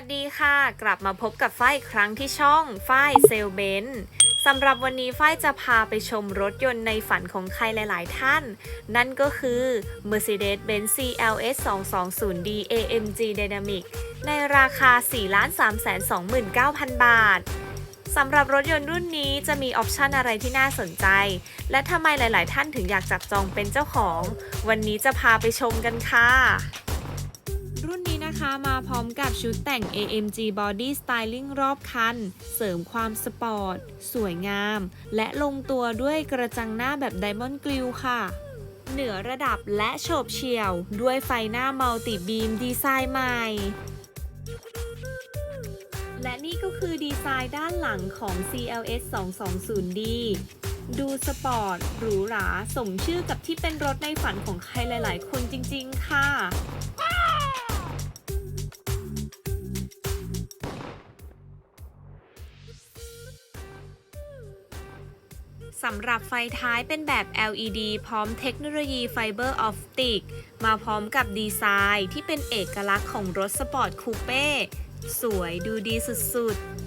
สดีค่ะ กลับมาพบกับฝ้ายอีกครั้งที่ช่องฝ้ายเซลเบนสำหรับวันนี้ฝ้ายจะพาไปชมรถยนต์ในฝันของใครหลาย ๆ ท่าน นั่นก็คือ Mercedes-Benz CLS 220D AMG Dynamic ในราคา 4,329,000 บาทสำหรับรถยนต์รุ่นนี้จะมีออปชันอะไรที่น่าสนใจ และทำไมหลาย ๆ ท่านถึงอยากจับจองเป็นเจ้าของ วันนี้จะพาไปชมกันค่ะ รุ่นนี้นะคะมาพร้อมกับชุดแต่ง AMG Body Styling รอบคัน เสริมความสปอร์ต สวยงาม และลงตัวด้วยกระจังหน้าแบบ Diamond Grill ค่ะ เหนือระดับและโฉบเฉี่ยว ด้วยไฟหน้ามัลติบีมดีไซน์ใหม่ และนี่ก็คือดีไซน์ด้านหลังของ CLS 220D ดูสปอร์ตหรูหรา สมชื่อกับที่เป็นรถในฝันของใครหลาย ๆ คนจริง ๆ ค่ะ สำหรับไฟท้ายเป็นแบบ LED พร้อมเทคโนโลยีไฟเบอร์ออปติกมาพร้อมกับดีไซน์ที่เป็นเอกลักษณ์ของรถสปอร์ตคูเป้ สวยดูดีสุดๆ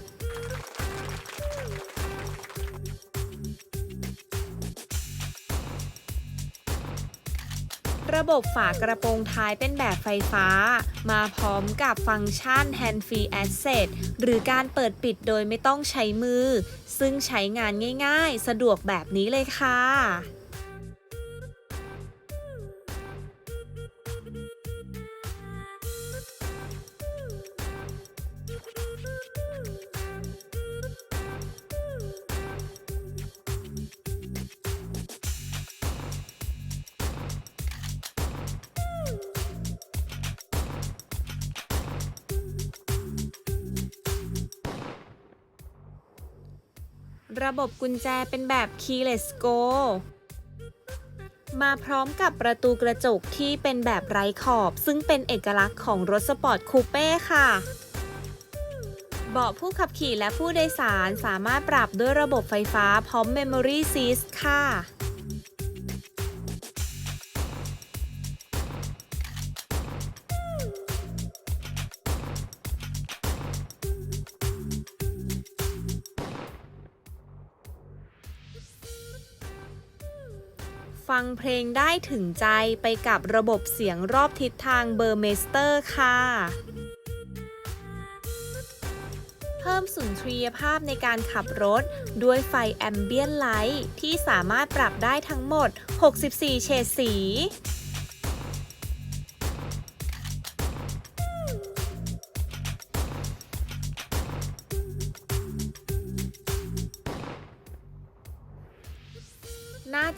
ระบบฝากระโปรงท้ายเป็นแบบไฟฟ้า มาพร้อมกับฟังก์ชัน Hand Free Access หรือการเปิดปิดโดยไม่ต้องใช้มือ ซึ่งใช้งานง่ายๆ สะดวกแบบนี้เลยค่ะ ระบบกุญแจเป็นแบบ keyless go มาพร้อมกับประตูกระจกที่เป็นแบบไร้ขอบ ซึ่งเป็นเอกลักษณ์ของรถสปอร์ตคูเป้ค่ะ เบาะผู้ขับขี่และผู้โดยสารสามารถปรับด้วยระบบไฟฟ้าพร้อม Memory Seat ค่ะ ฟังเพลงได้ถึงใจไปกับระบบเสียงรอบทิศทางเบอร์เมสเตอร์ค่ะ เพิ่มสุนทรียภาพในการขับรถ ด้วยไฟแอมเบียนไลท์ที่สามารถปรับได้ทั้งหมด 64 เฉดสี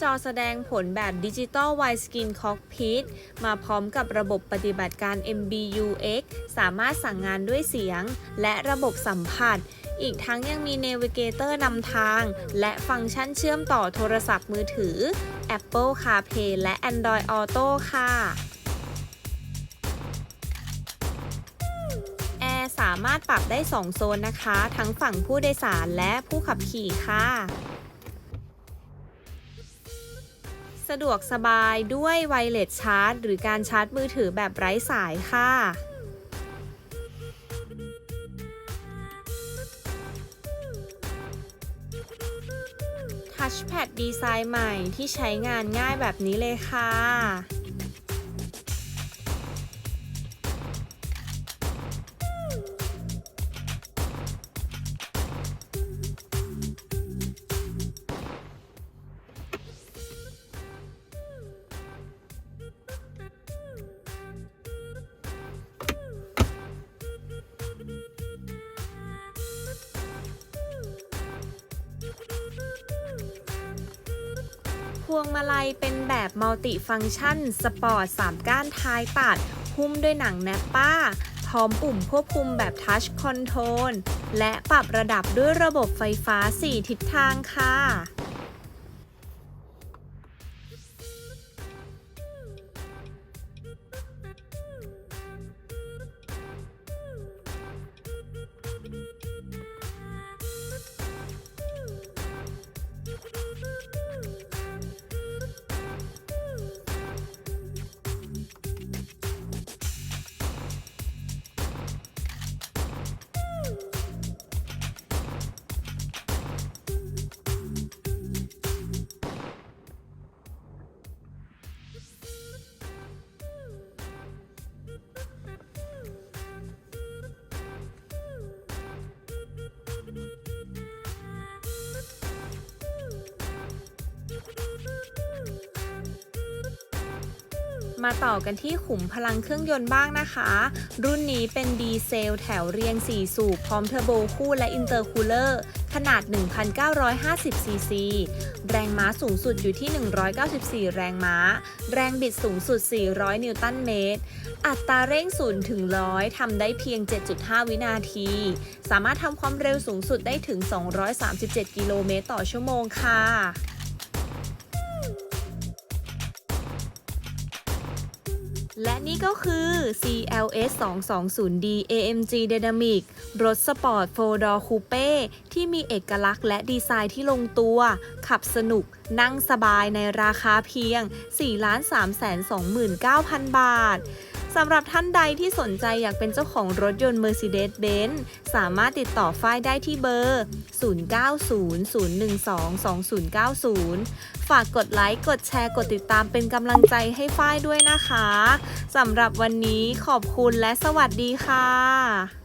อแสดงผลแบบดิจิตอล Widescreen Cockpit มาพร้อมกับระบบปฏิบัติการ MBUX สามารถสั่งงานด้วยเสียง และระบบสัมผัส อีกทั้งยังมี Navigator นำทาง และฟังก์ชันเชื่อมต่อโทรศัพท์มือถือ Apple CarPlay และ Android Auto ค่ะแอร์สามารถปรับได้ 2 โซนนะคะ ทั้งฝั่งผู้โดยสารและผู้ขับขี่ค่ะ สะดวกสบายด้วยไวเลสชาร์จ หรือการชาร์จมือถือแบบไร้สายค่ะทัชแพดดีไซน์ใหม่ที่ใช้งานง่ายแบบนี้เลยค่ะ วงมาลัยเป็นแบบมัลติฟังก์ชัน สปอร์ต 3 ก้านท้ายปัด หุ้มด้วยหนังแนปป้า พร้อมปุ่มควบคุมแบบทัชคอนโทรลและปรับระดับด้วยระบบไฟฟ้า 4 ทิศทางค่ะ มาต่อกันที่ขุมพลังเครื่องยนต์บ้างนะคะ รุ่นนี้เป็นดีเซลแถวเรียง 4 สูบพร้อมเทอร์โบคู่และอินเตอร์คูลเลอร์ขนาด 1,950 ซีซี แรงม้าสูงสุดอยู่ที่ 194 แรงม้า แรงบิดสูงสุด 400 นิวตันเมตร อัตราเร่ง0ถึง100ทำได้เพียง 7.5 วินาที สามารถทำความเร็วสูงสุดได้ถึง 237 กิโลเมตรต่อชั่วโมงค่ะ และนี่ก็คือ CLS 220D AMG Dynamic รถสปอร์ต4 door coupe ที่มีเอกลักษณ์และดีไซน์ที่ลงตัว ขับสนุก นั่งสบายในราคาเพียง 4,329,000 บาท สำหรับท่านใดที่สนใจอยากเป็นเจ้าของรถยนต์ Mercedes-Benz สามารถติดต่อฝ้ายได้ที่เบอร์ 0900122090 ฝากกดไลค์ กดแชร์ กดติดตามเป็นกำลังใจให้ฝ้ายด้วยนะคะ สำหรับวันนี้ขอบคุณและสวัสดีค่ะ